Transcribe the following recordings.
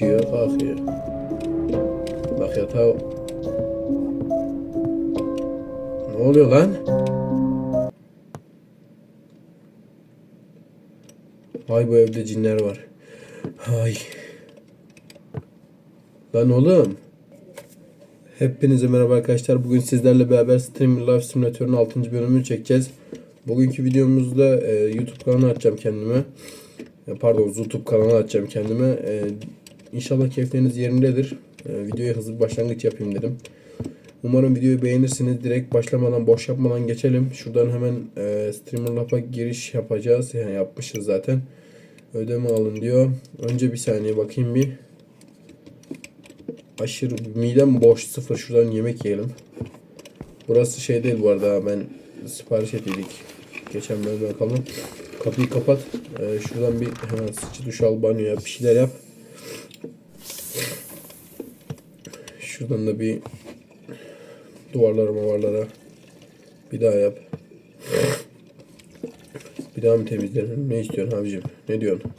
Diyor kalkıyor. Bak yatağı... Ne oluyor lan? Ay bu evde cinler var. Ay. Lan oğlum. Hepinize merhaba arkadaşlar. Bugün sizlerle beraber Stream Live Simülatör'ün 6. bölümünü çekeceğiz. Bugünkü videomuzda e, YouTube kanalı açacağım kendime. E, pardon, YouTube kanalı açacağım kendime. E, inşallah keyifleriniz yerindedir. E, videoya hızlı bir başlangıç yapayım dedim. Umarım videoyu beğenirsiniz. Direkt başlamadan, boş yapmadan geçelim. Şuradan hemen e, Streamer Lab'a giriş yapacağız. Yani yapmışız zaten. Ödeme alın diyor. Önce bir saniye bakayım bir. Aşırı midem boş sıfır. Şuradan yemek yiyelim. Burası şey değil bu arada. Ben sipariş ettiydik. Geçen bölümde bakalım. Kapıyı kapat. Ee, şuradan bir hemen sıçı duş al banyo yap. Bir şeyler yap. Şuradan da bir duvarlara mavarlara bir daha yap. Bir daha mı temizlerim? Ne istiyorsun abicim? Ne diyorsun?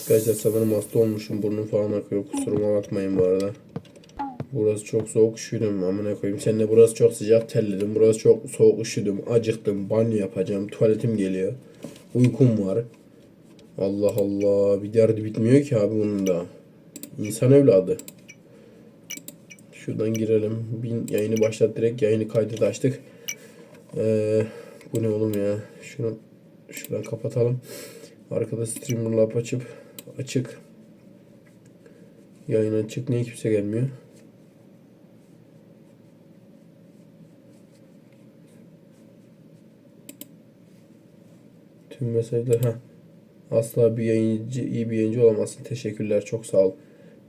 Arkadaşlar sanırım hasta olmuşum. Burnum falan akıyor. Kusuruma bakmayın bu arada. Burası çok soğuk üşüdüm amına koyayım. Sen de burası çok sıcak terledim. Burası çok soğuk üşüdüm. Acıktım. Banyo yapacağım. Tuvaletim geliyor. Uykum var. Allah Allah. Bir derdi bitmiyor ki abi bunun da. İnsan evladı. Şuradan girelim. Bin yayını başlat direkt. Yayını kaydet açtık. Ee, bu ne oğlum ya? Şunu şuradan kapatalım. Arkada streamer lab açıp açık. Yayın açık. Niye kimse gelmiyor? Tüm mesajlar ha. Asla bir yayıncı iyi bir yayıncı olamazsın. Teşekkürler. Çok sağ ol.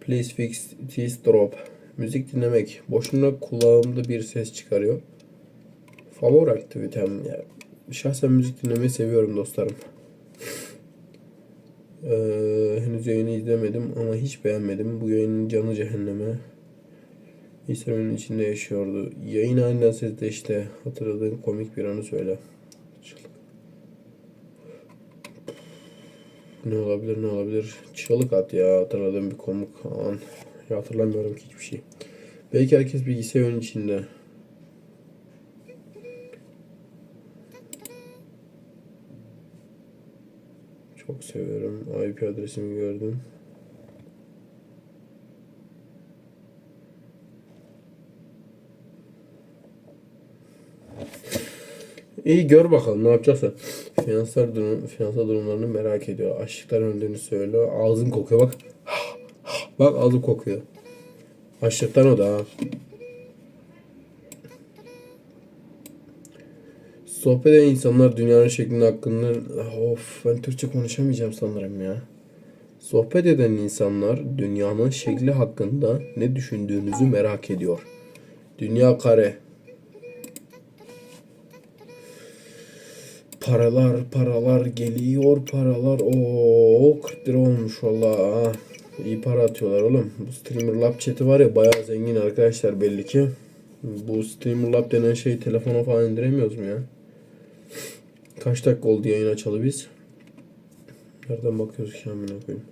Please fix this drop. Müzik dinlemek. Boşuna kulağımda bir ses çıkarıyor. Favori aktivitem ya. Şahsen müzik dinlemeyi seviyorum dostlarım. Ee, henüz yayını izlemedim ama hiç beğenmedim. Bu yayının canı cehenneme. İsrail'in içinde yaşıyordu. Yayın aniden sesle işte hatırladığın komik bir anı söyle. Ne olabilir ne olabilir? Çığlık at ya hatırladığım bir komik an. Ya hatırlamıyorum ki hiçbir şey. Belki herkes bilgisayarın içinde. Çok seviyorum. IP adresimi gördüm. İyi gör bakalım ne yapacaksın. Finansal durum, finansal durumlarını merak ediyor. Açlıktan öldüğünü söylüyor. Ağzım kokuyor bak. Bak ağzım kokuyor. Açlıktan o da. Sohbet eden insanlar dünyanın şeklinde hakkında... Of ben Türkçe konuşamayacağım sanırım ya. Sohbet eden insanlar dünyanın şekli hakkında ne düşündüğünüzü merak ediyor. Dünya kare. Paralar paralar geliyor paralar. Oo 40 lira olmuş valla. İyi para atıyorlar oğlum. Bu Streamer Lab chat'i var ya bayağı zengin arkadaşlar belli ki. Bu Streamer Lab denen şey telefona falan indiremiyoruz mu ya? Kaç dakika oldu yayın açalı biz? Nereden bakıyoruz ki amına koyayım?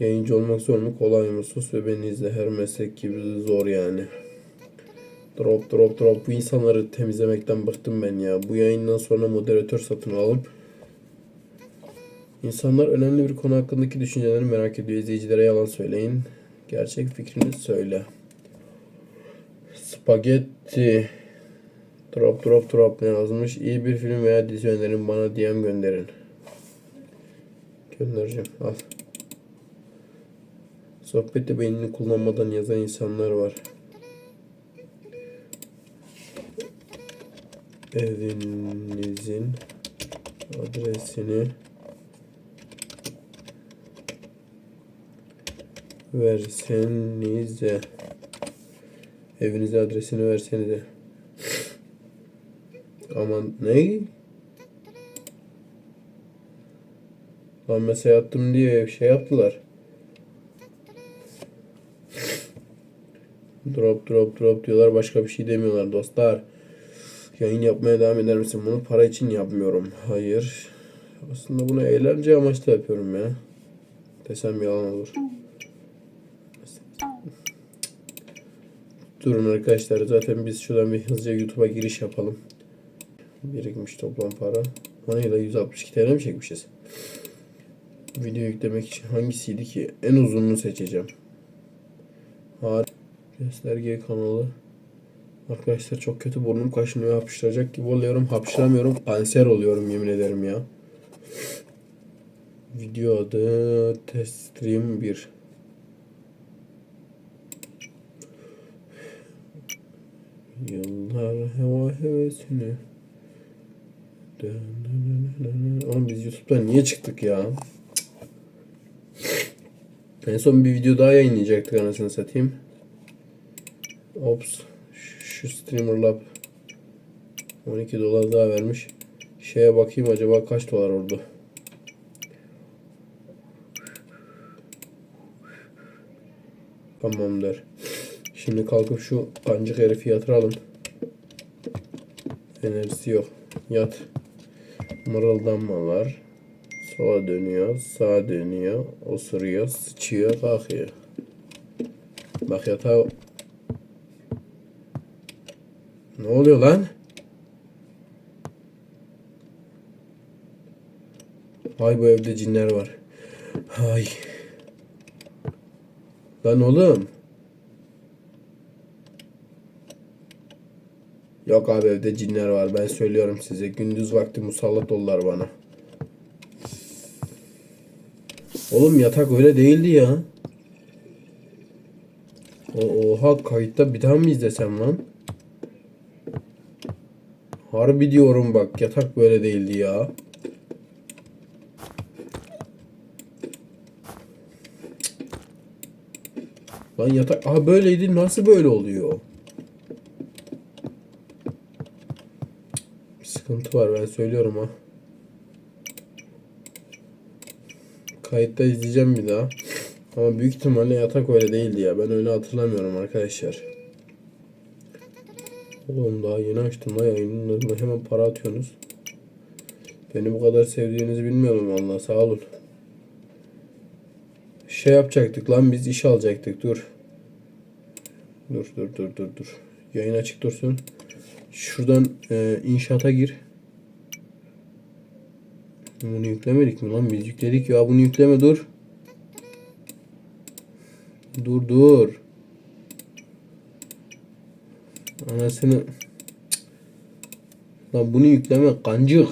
Yayıncı olmak zor mu kolay mı? Sus ve beni izle. Her meslek gibi zor yani. Drop drop drop. Bu insanları temizlemekten bıktım ben ya. Bu yayından sonra moderatör satın alalım. İnsanlar önemli bir konu hakkındaki düşüncelerini merak ediyor. İzleyicilere yalan söyleyin. Gerçek fikrini söyle. Spagetti. Drop drop drop ne yazmış? İyi bir film veya dizi önerin bana DM gönderin. Göndereceğim. Al. Sohbette beynini kullanmadan yazan insanlar var. Evinizin adresini versenize. Evinize adresini versenize. Aman ne? Lan mesaj attım diye şey yaptılar. Drop drop drop diyorlar başka bir şey demiyorlar dostlar. Yayın yapmaya devam eder misin? Bunu para için yapmıyorum. Hayır. Aslında bunu eğlence amaçlı yapıyorum ya. Desem yalan olur. Durun arkadaşlar zaten biz şuradan bir hızlıca YouTube'a giriş yapalım. Birikmiş toplam para. O neyle 162 TL mi çekmişiz? Video yüklemek için hangisiydi ki? En uzununu seçeceğim. Har gösterge kanalı. Arkadaşlar çok kötü burnum kaşınıyor. Hapşıracak gibi oluyorum. Hapşıramıyorum. Kanser oluyorum yemin ederim ya. Video adı test stream 1. Yıllar hava hevesini. Oğlum biz YouTube'dan niye çıktık ya? En son bir video daha yayınlayacaktık anasını satayım. Ops. Şu Streamer Lab 12 dolar daha vermiş. Şeye bakayım acaba kaç dolar oldu? Tamamdır. Şimdi kalkıp şu kancık herifi yatıralım. Enerjisi yok. Yat. Mırıldanmalar. Sola dönüyor, sağa dönüyor, osuruyor, sıçıyor, kalkıyor. Bak yatağa... Ne oluyor lan? Hay bu evde cinler var. Hay. Lan oğlum. Yok abi evde cinler var. Ben söylüyorum size. Gündüz vakti musallat oldular bana. Oğlum yatak öyle değildi ya. O, oha kayıtta bir daha mı izlesem lan? Harbi diyorum bak yatak böyle değildi ya. Lan yatak aha böyleydi nasıl böyle oluyor? Bir sıkıntı var ben söylüyorum ha. Kayıtta izleyeceğim bir daha. Ama büyük ihtimalle yatak öyle değildi ya. Ben öyle hatırlamıyorum arkadaşlar. Oğlum daha yeni açtım la yayını. Hemen para atıyorsunuz. Beni bu kadar sevdiğinizi bilmiyordum valla sağ olun. Şey yapacaktık lan biz iş alacaktık dur. Dur dur dur dur dur. Yayın açık dursun. Şuradan e, inşaata gir. Bunu yüklemedik mi lan? Biz yükledik ya. Bunu yükleme dur. Dur dur. Anasını. Lan bunu yükleme kancık.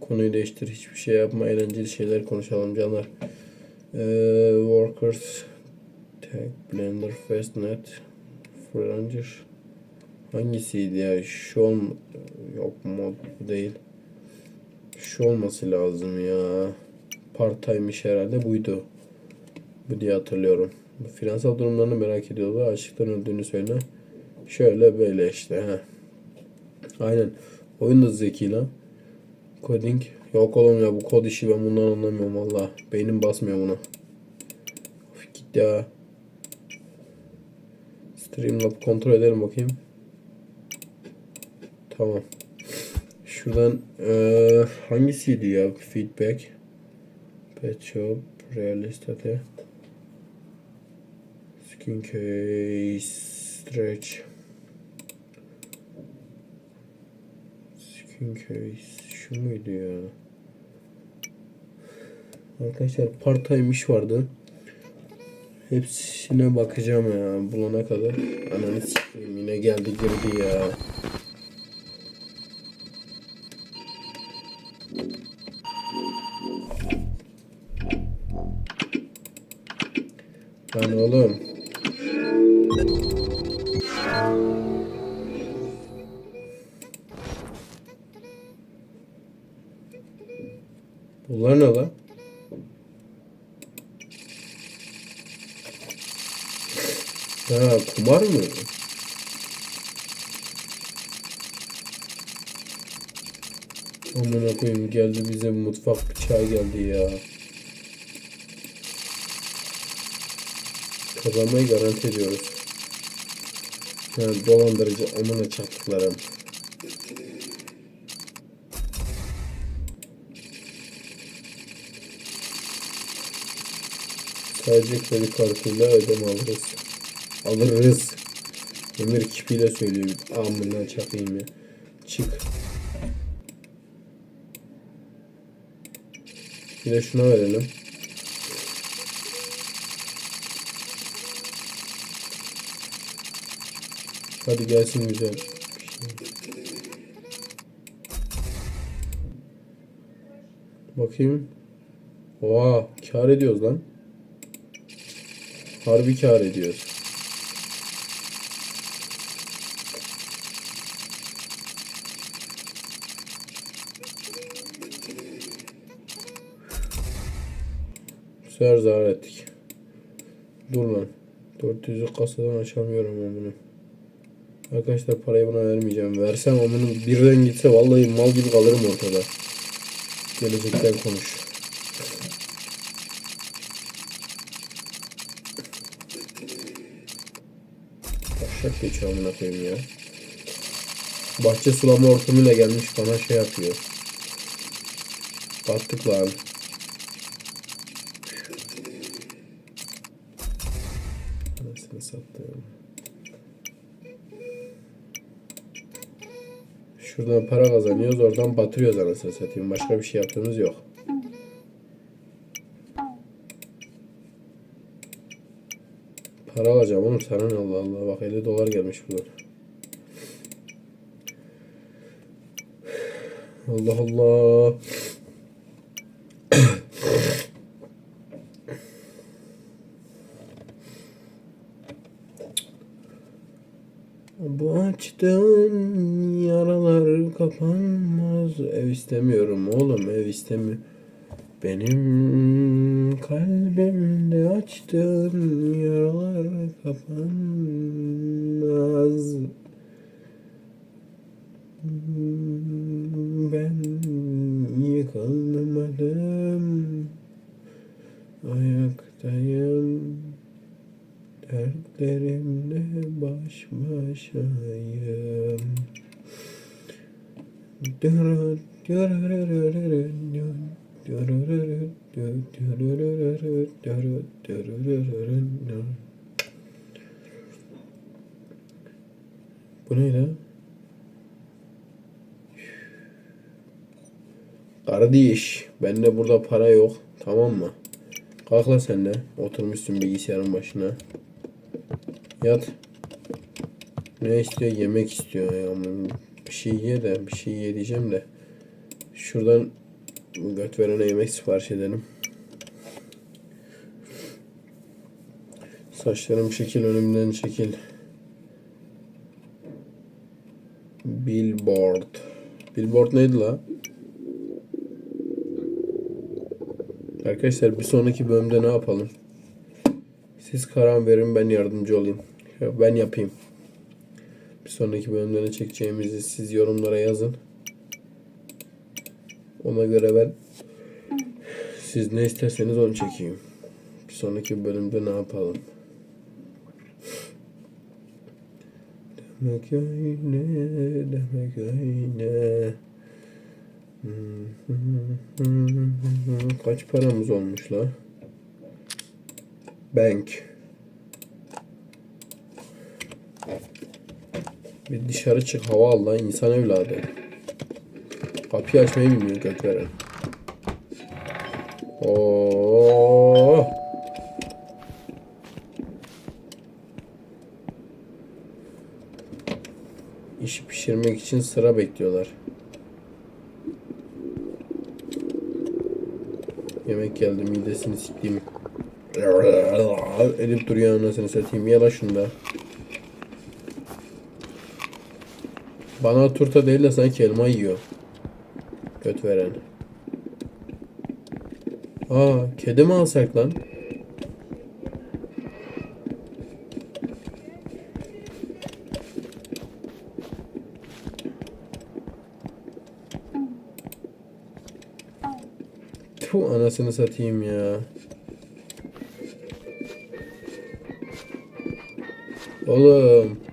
Konuyu değiştir. Hiçbir şey yapma. Eğlenceli şeyler konuşalım canlar. Ee, workers Tag Blender Fastnet Flanger Hangisiydi ya? Şu olm yok mod bu değil. Şu olması lazım ya. Part time iş herhalde buydu. Bu diye hatırlıyorum. Finansal durumlarını merak ediyorlar. Açlıktan öldüğünü söyle. Şöyle böyle işte. He. Aynen. Oyun da zeki lan. Coding. Yok oğlum ya bu kod işi ben bundan anlamıyorum valla. Beynim basmıyor buna. Of git ya. Streamlab kontrol edelim bakayım. Tamam. Şuradan eee hangisiydi ya feedback? Pet shop, realistate. Skin case, stretch. Skin case şu muydu ya? Arkadaşlar part time iş vardı. Hepsine bakacağım ya bulana kadar. Ananı sikeyim yine geldi girdi ya. Oğlum. Bunlar ne lan? Ha kumar mı? Amına koyayım geldi bize mutfak bıçağı geldi ya. Kazanmayı garanti ediyoruz. Yani dolandırıcı amına çaktıklarım. Sadece kredi kartıyla ödeme alırız. Alırız. Emir kipiyle söylüyor. Amına çakayım ya. Çık. Bir de şuna verelim. Hadi gelsin güzel. Bakayım. Oha kar ediyoruz lan. Harbi kar ediyoruz. Bu sefer zarar ettik. Dur lan. 400'lü kasadan açamıyorum ben bunu. Arkadaşlar parayı buna vermeyeceğim. Versem amının birden gitse vallahi mal gibi kalırım ortada. Gelecekten konuş. Taşak geçiyor amına koyayım ya. Bahçe sulama ortamıyla gelmiş bana şey yapıyor. Battık lan. Anasını sattım. Şuradan para kazanıyoruz, oradan batırıyoruz anasını satayım. Başka bir şey yaptığımız yok. Para alacağım oğlum sana ne Allah Allah. Bak 50 dolar gelmiş buradan. Allah Allah. Bu açtığın yaralar kapanmaz. Ev istemiyorum oğlum ev istemiyorum. Benim kalbimde açtığın yaralar kapanmaz. Bu ne lan? Kardeş, bende burada para yok. Tamam mı? Kalk lan sen de. Oturmuşsun bilgisayarın başına. Yat. Ne istiyor? Yemek istiyor ya. Bir şey ye de bir şey ye diyeceğim de. Şuradan göt verene yemek sipariş edelim. Saçlarım şekil önümden çekil. Billboard. Billboard neydi la? Arkadaşlar bir sonraki bölümde ne yapalım? Siz karar verin ben yardımcı olayım. Ben yapayım. Bir sonraki bölümde ne çekeceğimizi siz yorumlara yazın. Ona göre ben siz ne isterseniz onu çekeyim. Bir sonraki bölümde ne yapalım? Demek öyle, demek öyle. Kaç paramız olmuş la? Bank. Bir dışarı çık hava al lan insan evladı. Kapıyı açmayı bilmiyor göt veren. Oo. İşi pişirmek için sıra bekliyorlar. Yemek geldi midesini siktiğim. Edip duruyor anasını satayım. Yala şunu da. Bana turta değil de sanki elma yiyor. Göt veren. Aa, kedi mi alsak lan? Tu anasını satayım ya. Oğlum.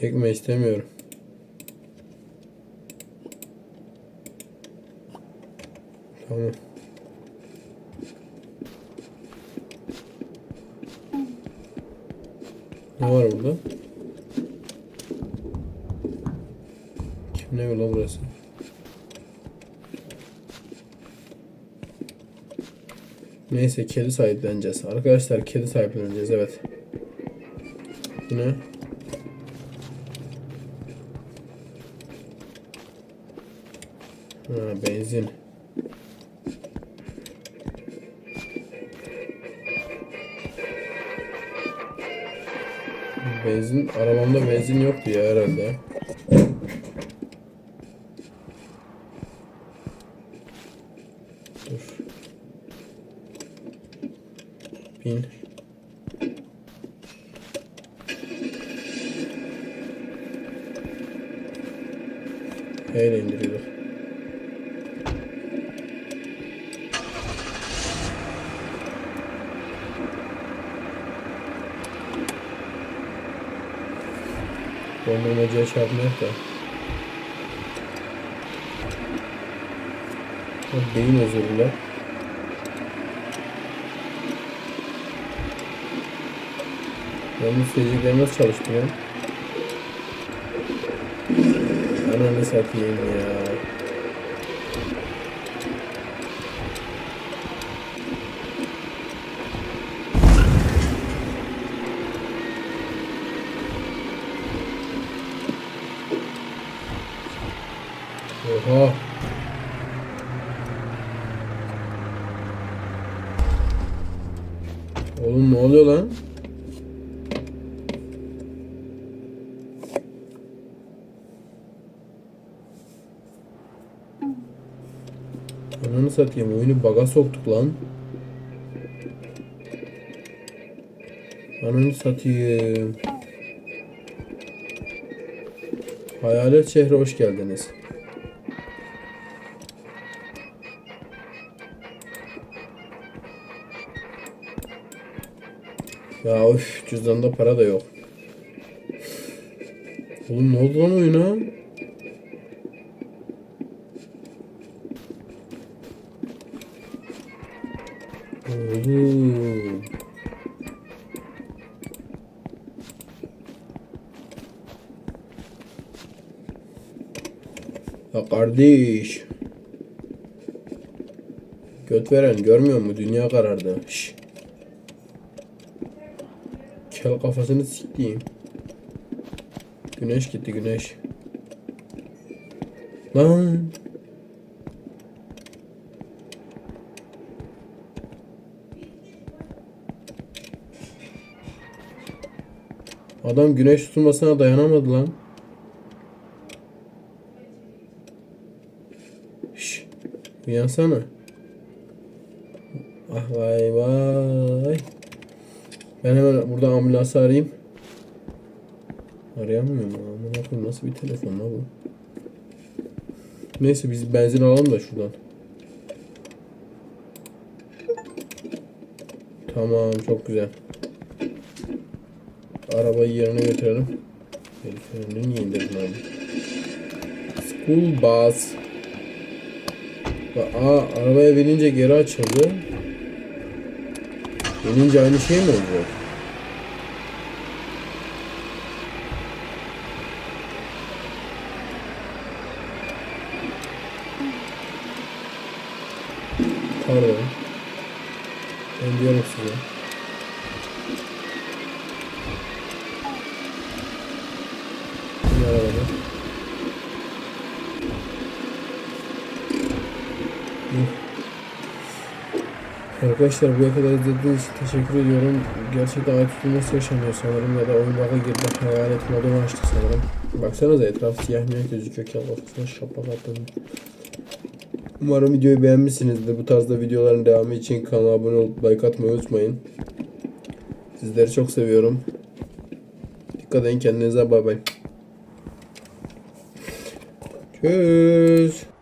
Çekme istemiyorum. Tamam. Ne var burada? Kim ne yola burası? Neyse kedi sahipleneceğiz. Arkadaşlar kedi sahipleneceğiz evet. Ne? Ha, benzin. Benzin, arabamda benzin yoktu ya herhalde. Dur. Bin. Hele indiriyorduk. Dondurmacıya çarpmayak da. Beyin özürler. Ben bu seyirciler nasıl çalıştı lan? Ananı satayım ya. Oha. Oğlum ne oluyor lan? Ananı satayım oyunu baga soktuk lan. Ananı satayım. Hayalet şehre hoş geldiniz. Ya üf cüzdanda para da yok. Oğlum ne oldu lan oyuna? Ya kardeş. Göt veren görmüyor mu? Dünya karardı. Şş. Kel kafasını siktiğim. Güneş gitti güneş. Lan. Adam güneş tutulmasına dayanamadı lan. Şş, uyansana. Ah vay vay. Ben hemen burada ambulansı arayayım. Arayamıyorum. Amına koyayım nasıl bir telefon la bu? Neyse biz benzin alalım da şuradan. Tamam çok güzel. Arabayı yerine götürelim. Heriflerini niye indirdin abi? School bus. Aa arabaya binince geri açıldı. Binince aynı şey mi olacak? Pardon. Ben diyorum size. Arabada. Arkadaşlar buraya kadar izlediğiniz için teşekkür ediyorum. Gerçekten ay tutulması yaşanıyor sanırım ya da oyun bug'a girdi. Hayalet modunu açtık sanırım. Baksanıza etraf siyah miyah gözüküyor ki kafasına şapak attım. Umarım videoyu beğenmişsinizdir. Bu tarzda videoların devamı için kanala abone olup like atmayı unutmayın. Sizleri çok seviyorum. Dikkat edin kendinize bay bay. Tschüss.